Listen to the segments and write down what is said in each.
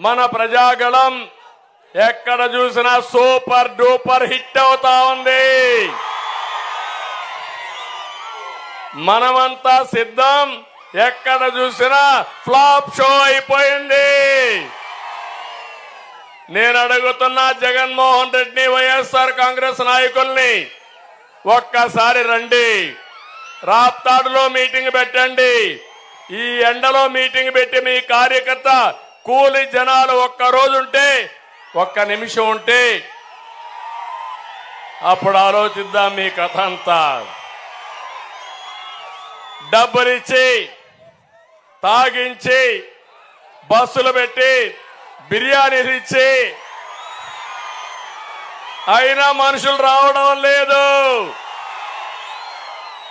మన ప్రజాగళం ఎక్కడ చూసినా సూపర్ డూపర్ హిట్ అవుతా ఉంది. మనమంతా సిద్ధం ఎక్కడ చూసినా ఫ్లాప్ షో అయిపోయింది. నేను అడుగుతున్నా జగన్మోహన్ రెడ్డిని వైఎస్ఆర్ కాంగ్రెస్ నాయకుల్ని ఒక్కసారి రండి. రాప్తాడులో మీటింగ్ పెట్టండి. ఈ ఎండలో మీటింగ్ పెట్టి మీ కార్యకర్త కూలి జనాలు ఒక్క రోజు ఉంటే ఒక్క నిమిషం ఉంటే అప్పుడు ఆలోచిద్దాం మీ కథ అంతా. డబ్బులిచ్చి తాగించి బస్సులు పెట్టి బిర్యానీలు ఇచ్చి అయినా మనుషులు రావడం లేదు.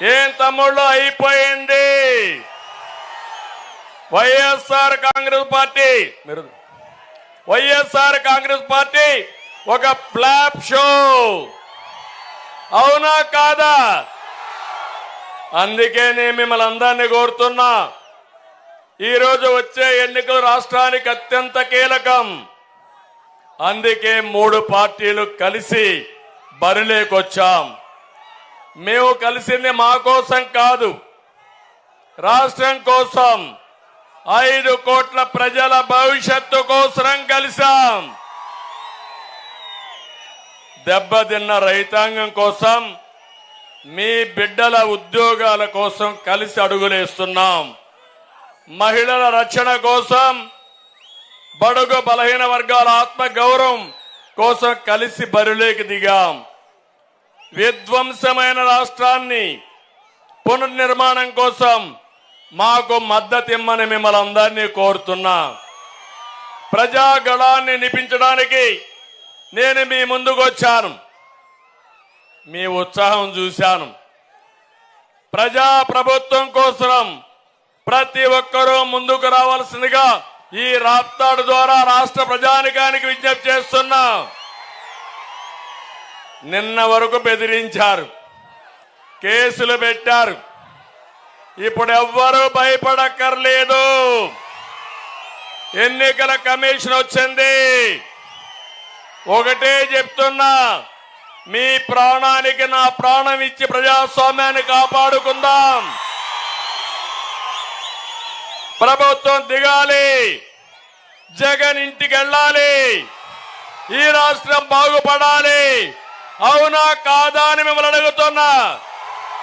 ఏం తమ్ముళ్ళు అయిపోయింది. YSR Congress party. మీరు వైఎస్ఆర్ కాంగ్రెస్ పార్టీ ఒక ఫ్లాప్ షో. అవునా కాదా? అందుకే నేను మిమ్మల్ని అందరినీ కోరుతున్నా. ఈరోజు వచ్చే ఎన్నికలు రాష్ట్రానికి అత్యంత కీలకం. అందుకే మూడు పార్టీలు కలిసి బరిలేకొచ్చాం. మేము కలిసింది మా కోసం కాదు రాష్ట్రం కోసం. ఐదు కోట్ల ప్రజల భవిష్యత్తు కోసం కలిసాం దెబ్బతిన్న రైతాంగం కోసం మీ బిడ్డల ఉద్యోగాల కోసం కలిసి అడుగులేస్తున్నాం. మహిళల రక్షణ కోసం బడుగు బలహీన వర్గాల ఆత్మ గౌరవం కోసం కలిసి బరిలోకి దిగాం. విధ్వంసమైన రాష్ట్రాన్ని పునర్నిర్మాణం కోసం మాకు మద్దతు ఇమ్మని మిమ్మల్ని అందరినీ కోరుతున్నా. ప్రజాగళాన్ని నిపించడానికి నేను మీ ముందుకు వచ్చాను. మీ ఉత్సాహం చూశాను. ప్రజా ప్రభుత్వం కోసం ప్రతి ఒక్కరూ ముందుకు రావాల్సిందిగా ఈ రాప్తాడు ద్వారా రాష్ట్ర ప్రజానికానికి విజ్ఞప్తి చేస్తున్నా. నిన్న వరకు బెదిరించారు. కేసులు పెట్టారు. ఇప్పుడు ఎవ్వరూ భయపడక్కర్లేదు. ఎన్నికల కమిషన్ వచ్చింది. ఒకటే చెప్తున్నా మీ ప్రాణానికి నా ప్రాణం ఇచ్చి ప్రజాస్వామ్యాన్ని కాపాడుకుందాం. ప్రభుత్వం దిగాలి. జగన్ ఇంటికి వెళ్ళాలి. ఈ రాష్ట్రం బాగుపడాలి. అవునా కాదా అని మిమ్మల్ని అడుగుతున్నా.